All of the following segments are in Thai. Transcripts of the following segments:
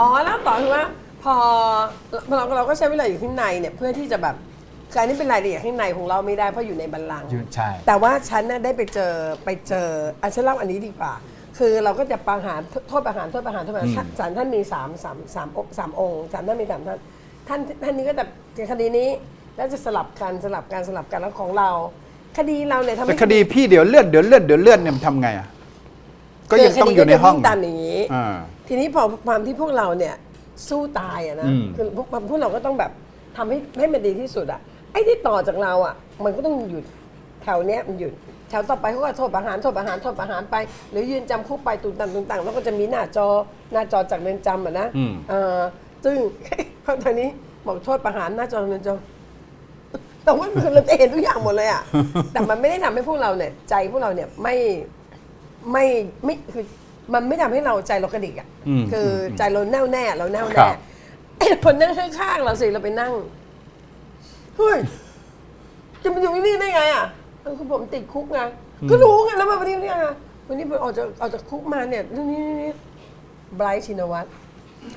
อ๋อแล้วต่อคือว่า พอเราเราก็ใช้เวลาอยู่ข้างในเนี่ยเพื่อที่จะแบบการนี้เป็นรายละเอียดข้างในของเราไม่ได้เพราะอยู่ในบัลลังก์อยู่ใช่ แต่ว่าฉันน่ะได้ไปเจอไปเจออันฉันเล่าอันนี้ดีกว่า คือเราก็จะประหารโทษประหารโทษประหารโทษประหารท่านศาลท่านมีสามสามสามองค์สามองค์ศาลท่านมีสามท่านท่านท่านนี้ก็จะคดีนี้แล้วจะสลับกันสลับกันสลับกันแล้วของเรา คดีเราเนี่ยทำแต่ให้คดีพี่เดี๋ยวเลื่อนเดี๋ยวเลื่อนเดี๋ยวเลื่อนเนี่ยมันทำไงอะก็ยังต้องอยู่ในห้องคดีก็จะวิ่ตามอย่างนี้ อ่า ทีนี้พอความที่พวกเราเนี่ยสู้ตายอะนะอืม คือพวกพวกเราก็ต้องแบบทำให้ให้มันดีที่สุดอะไอ้ที่ต่อจากเราอะมันก็ต้องหยุดแถวเนี้ยมันหยุดแถวต่อไปเขาก็โทษประหารโทษประหารโทษประหารไป หรือยืนจำคุกไปตุนตังตุนตังแล้วก็จะมีหน้าจอหน้าจอจากเรือนจำอะนะอืม เออซึ่ง พอตอนนี้บอกโทษประหารหน้าจอเรือนจำ แต่ว่าคือเราจะเห็นทุกอย่างหมดเลยอะแต่มันไม่ได้ทำให้พวกเราเนี่ย ใจพวกเราเนี่ยไม่ไม่ไม่คือ มันไม่ทำให้เราใจเรากระดิกอะอืมคืออมใจเราแน่วแน่เราแน่วครัแน่บไอ้คนนั่งข้างๆเราสิเราไปนั่งเฮ้ยจะมาอยู่ที่นี่ได้ไงอะเออคือผมติดคุกไงก็รู้ไงแล้วมาวันนี้เนี่ยไงวันนี้ผมออกจากออกจากคุกมาเนี่ยนี่นี่นี่ไบรท์ชินวัตร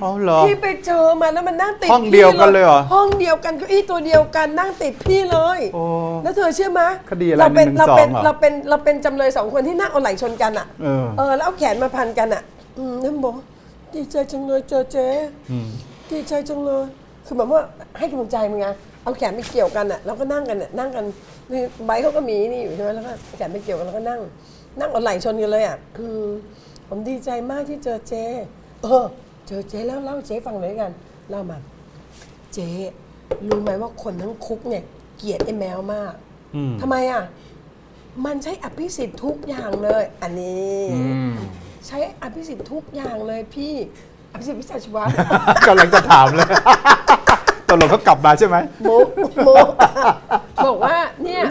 อ๋อเหรอ พี่ไปเจอมาแล้วมันนั่งติดห้องเดียวกันเลยเหรอ ห้องเดียวกันเก็อี้ตัวเดียวกันนั่งติดพี่เลย โอ้ แล้วเธอเชื่อไหมคดีอะไรเราเป็น112เราเป็นเหรอเราเป็นเราเป็นจำเลยสองคนที่นั่งเอาไหล่ชนกันอะเออเออ แล้วเอาแขนมาพันกันอะอืมนั่นบอกดีใจจังเลยเจอเจ๊อืม ดีใจจังเลยคือแบบว่าให้กำลังใจมึงไงเอาแขนไปเกี่ยวกันอะแล้วก็นั่งกันอะนั่งกันนี่ใบร์ทเขาก็มีนี่อยู่ใช่ไหมแล้วก็แขนไปเกี่ยวกันแล้วก็นั่ง นั่งเอาไหล่ชนกันเลยอะอืมผมดีใจมากที่เจอเจ๊เออ เจอเจ๊แล้วเล่าให้เจ๊ฟังหน่อยละกันเล่ามา เจ๊รู้ไหมว่าคนทั้งคุกเนี่ยเกลียดไอ้แมวมากอืม ทำไมอะ มันใช้อภิสิทธิ์ทุกอย่างเลย อันนี้อืมใช้อภิสิทธิ์ทุกอย่างเลยพี่อภิสิทธิ์วิชาชีวะ กำลังจะถามเลย ตกลงเขากลับมาใช่ไหมโมโมบอกว่าเนี่ย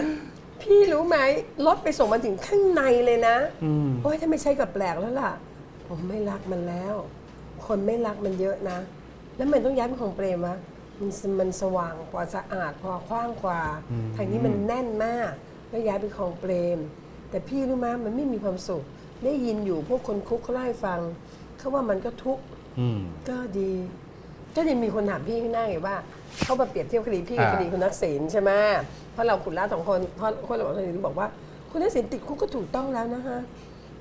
พี่รู้ไหมรถไปส่งมันถึงข้างในเลยนะ อืม โอ้ยถ้าไม่ใช่กับแปลกแล้วล่ะ ผมไม่รักมันแล้ว คนไม่รักมันเยอะนะ แล้วมันต้องย้ายเป็นของเปรมวะมันสมันสว่างกว่าสะอาดกว่าคว้างกว่าทางนี้มันแน่นมากแล้วย้ายเป็นของเปรม แต่พี่รู้ไหมมันไม่มีความสุข ได้ยินอยู่พวกคนคุกเขาเล่าให้ฟังเขาว่ามันก็ทุกข์ อืม ก็ดี ก็ยังมีคนถามพี่ข้างหน้าไงว่าเขามาเปรียบเทียบคดีพี่กับอ่า คดีคุณทักษิณใช่ไหมเพราะเราขุนล่าสองคนเพราะคนเราบอกว่า คุณทักษิณติดคุกก็ถูกต้องแล้วนะคะ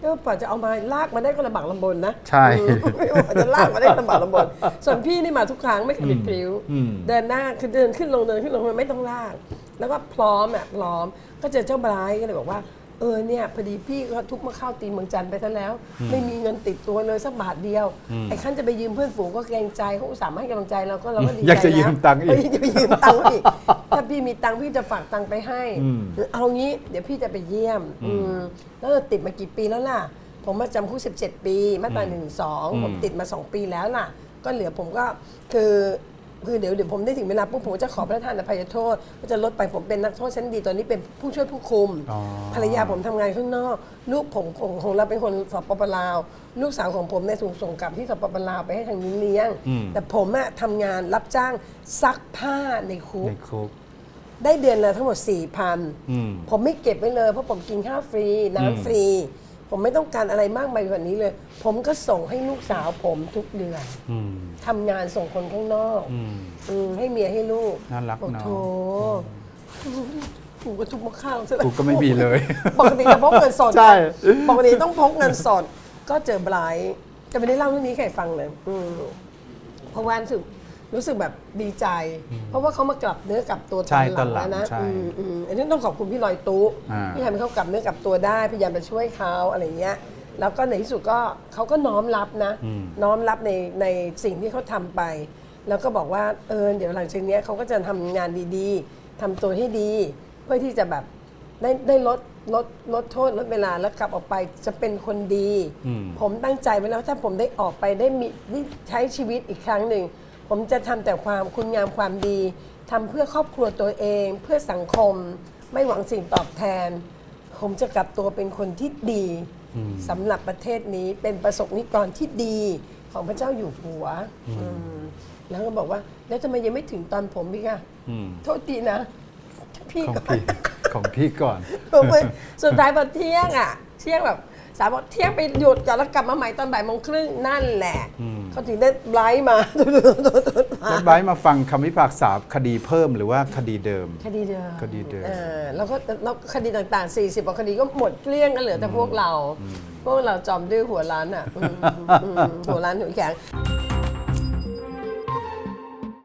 ก็กว่าจะเอามาลากมาได้ก็ลำบากลำบนนะใช่อืมไม่ว่าจะลากมาได้ลำบากลำบนส่วนพี่นี่มาทุกครั้งไม่เคยผิดพริ้วอืมเดินหน้าคือเดินขึ้นลงเดินขึ้นลงมันไม่ต้องลาก แล้วก็พร้อมอะพร้อมก็เจอเจ้าบรายก็เลยบอกว่า เออเนี่ยพอดีพี่ก็ทุกมาเข้าตีเมืองจันทร์ไปซะแล้ว ไม่มีเงินติดตัวเลยสักบาทเดียวไอ้ขั้นจะไปยืมเพื่อนฝูงก็เกรงใจเขาอุตส่าห์มาให้กำลังใจเราก็เราก็ดีใจอยากจะยืมแล้วตังค์อีกเออจะไปยืมตังค์อีกถ้าพี่มีตังค์พี่จะฝากตังค์ไปให้อืมเอางี้เดี๋ยวพี่จะไปเยี่ยมอืมแล้วเราติดมากี่ปีแล้วล่ะ ผมมาจำคุก17 ปี มาตราหนึ่งสองผมติดมา 2 ปีแล้วล่ะ ก็เหลือผมก็คือ คือเดี๋ยวเดี๋ยวผมได้ถึงเวลาปุ๊บผมจะขอพระทานอภัยโทษก็จะลดไปผมเป็นนักโทษชั้นดีตอนนี้เป็นผู้ช่วยผู้คุม อ๋อ ภรรยาผมทำงานข้างนอก ลูกผมของของเราเป็นคนสปปลาว ลูกสาวของผมเนี่ยถูกส่งกลับที่สปปลาวไปให้ทางนี้เลี้ยง อืม แต่ผมอะทำงานรับจ้างซักผ้าในคุก ในคุก ได้เดือนละทั้งหมด4ี่พันอืมผมไม่เก็บไว้เลย เพราะผมกินข้าวฟรีอืมน้ำฟรี ผมไม่ต้องการอะไรมากมายกว่านี้เลย ผมก็ส่งให้ลูกสาวผมทุกเดือนอืมทำงานส่งคนข้างนอกอืม อืมให้เมียให้ลูกน่ารักโอ้เนอะโถถูกกระทุกมะข้าวซะแล้ว กูก็ไม่มีเลย ปกติจะพกเงินสดใช่ ปกติต้องพกเงินสด ก็เจอไบรท์จะไม่ได้เล่าเรื่องนี้ให้ใครฟังเลยอืมเพราะว่ารู้สึก รู้สึกแบบดีใจ เพราะว่าเขามากลับเนื้อกลับตัวใช่ตอนหลังตอนหลังแล้วนะใช่อืมอืมอันนี้ต้องขอบคุณพี่ลอยตู้อ่าที่ทำให้เขากลับเนื้อกลับตัวได้พยายามจะช่วยเขาอะไรเงี้ยแล้วก็ในที่สุดก็เขาก็น้อมรับนะอืมน้อมรับในในสิ่งที่เขาทำไป แล้วก็บอกว่าเออเดี๋ยวหลังจากเนี้ยเขาก็จะทำงานดีๆทำตัวให้ดี เพื่อที่จะแบบได้ได้ลดลดลดโทษลดเวลาแล้วกลับออกไปจะเป็นคนดีอืมผมตั้งใจไว้แล้วถ้าผมได้ออกไปได้มีได้ใช้ชีวิตอีกครั้งหนึ่ง ผมจะทำแต่ความคุณงามความดีทำเพื่อครอบครัวตัวเอง เพื่อสังคม ไม่หวังสิ่งตอบแทน ผมจะกลับตัวเป็นคนที่ดีสำหรับประเทศนี้เป็นประสบนิกรที่ดีของพระเจ้าอยู่หัวอืมแล้วก็บอกว่า แล้วทำไมยังไม่ถึงตอนผมอีกอะอืม โทษทีนะ พี่ของก่อนพี่ ของพี่ก่อน ผมไปสุดท้ายพอเที่ยงอะ เที่ยงแบบ สารบอกเที่ยงไปหยุดก่อนแล้วกลับมาใหม่ตอนบ่ายโมงครึ่งนั่นแหละเขาถึงได้ไลฟ์มาแล้วไบร์ทมาฟังคำพิพากษาคดีเพิ่มหรือว่าคดีเดิม คดีเดิมคดีเดิมออแล้วก็แล้วคดีต่างๆ 40กว่าคดีก็หมดเกลี้ยงกันเหลือแต่พวกเรา พวกเราจอมดื้อหัวร้านอะอืมอืมหัวร้านหัวแข็ง